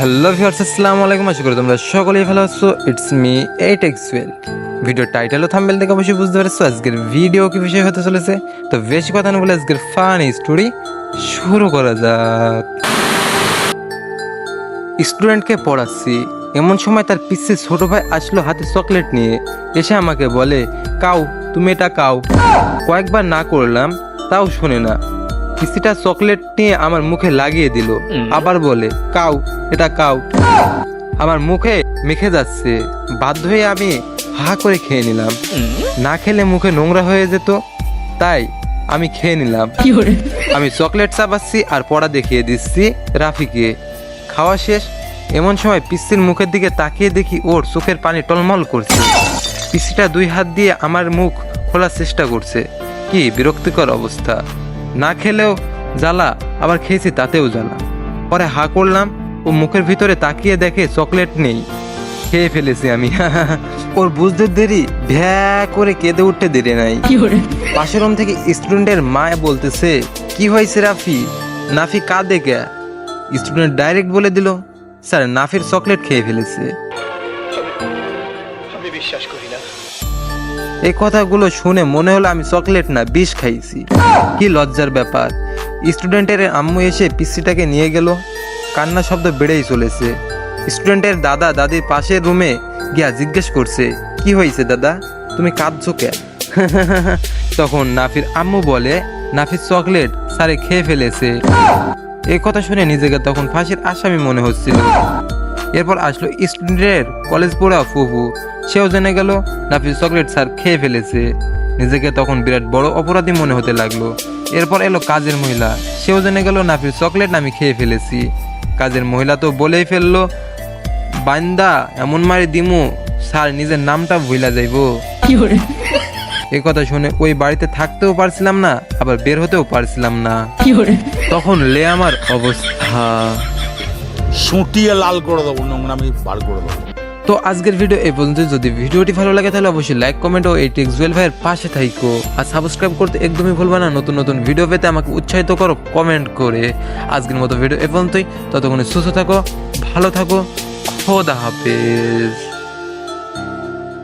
Hello viewers আসসালামু আলাইকুম। আশা করি তোমরা সকলেই ভালো আছো। ইটস মি এইট এক্সওয়েল ভিডিও টাইটেল ও থাম্বনেল দেখে অবশ্যই বুঝতে পারছ আজকের ভিডিও কি বিষয় হতে চলেছে। তো বেশি কথা না বলে আজকের ফানি স্টোরি শুরু করা যাক। স্টুডেন্টকে পড়াচ্ছি। এমন সময় তার পিসি ছোট ভাই আসলো হাতে চকলেট নিয়ে। এসে আমাকে বলে, কাউ, তুমি এটা কাউ। কয়েকবার না করলাম, তাও শোনে না। পিসিটা চকলেট নিয়ে আমার মুখে লাগিয়ে দিল। আবার বলে কাউ এটা কাউ। আমার মুখে মেখে যাচ্ছে। বাধ্য হয়ে আমি হা করে খেয়ে নিলাম। না খেলে মুখে নোংরা হয়ে যেত তাই আমি খেয়ে নিলাম। আমি চকলেট চাপাচ্ছি আর পড়া দেখিয়ে দিচ্ছি রাফিকে। খাওয়া শেষ এমন সময় পিসির মুখের দিকে তাকিয়ে দেখি ওর চোখের পানি টলমল করছে। পিসিটা দুই হাত দিয়ে আমার মুখ খোলার চেষ্টা করছে। কি বিরক্তিকর অবস্থা। না খেলেও জ্বালা আবার খেয়েছি তাতেও জ্বালা। পরে হা করলাম ও মুখের ভিতরে তাকিয়ে দেখে চকলেট নেই। খেয়ে ফেলেছি আমি। ওর বুঝতে দেরি ভ্যা করে কেঁদে উঠতে দেরি নাই। পাশের রুম থেকে স্টুডেন্টের মা বলতেছে কি হয়েছে রাফি? নাফি কাঁদে কে? স্টুডেন্ট ডাইরেক্ট বলে দিল স্যার নাফির চকলেট খেয়ে ফেলেছে। আমি বিশ্বাস করি না। এই কথাগুলো শুনে মনে হলো আমি চকলেট না, বিষ খাইছি। কি লজ্জার ব্যাপার। স্টুডেন্টের আম্মু এসে পিসিটাকে নিয়ে গেল। কান্না শব্দ বেড়েই চলেছে। স্টুডেন্টের দাদা দাদির পাশের রুমে গিয়া জিজ্ঞেস করছে, কি হয়েছে দাদা? তুমি কাঁদছো কে তখন নাফির আম্মু বলে, নাফির চকলেট স্যারে খেয়ে ফেলেছে। এই কথা শুনে নিজেকে তখন ফাঁসির আসামি মনে হচ্ছিল। এরপর আসলো স্টুডেন্টের কলেজ পড়া ফুফু। সেও জেনে গেল নাফিস চকলেট স্যার খেয়ে ফেলেছে। নিজেকে তখন বিরাট বড় অপরাধী মনে হতে লাগল। এরপর এলো কাজের মহিলা। সেও জেনে গেল নাফিস চকলেট আমি খেয়ে ফেলেছি। কাজের মহিলা তো বলেই ফেলল বান্দা এমন মারি দিমু স্যার নিজের নামটা ভুলা যাইবো। এই কথা শুনে ওই বাড়িতে থাকতেও পারছিলাম না আবার বের হতেও পারছিলাম না। তখন লে আমার অবস্থা। সুটিয়ে লাল করে দেবো নোংরামি বার করে দেবো। তো আজকের ভিডিও এই পর্যন্ত যদি ভিডিওটি ভালো লাগে, তাহলে অবশ্যই লাইক কমেন্ট ও এই টেক্সুয়েল ভাইয়ের পাশে থাইকো। আর সাবস্ক্রাইব করতে একদমই ভুলবে না, নতুন নতুন ভিডিও পেতে আমাকে উৎসাহিত করো কমেন্ট করে। আজকের মতো ভিডিও এ পর্যন্তই। ততক্ষণে সুস্থ থাকো, ভালো থাকো, খোদা হাফেজ।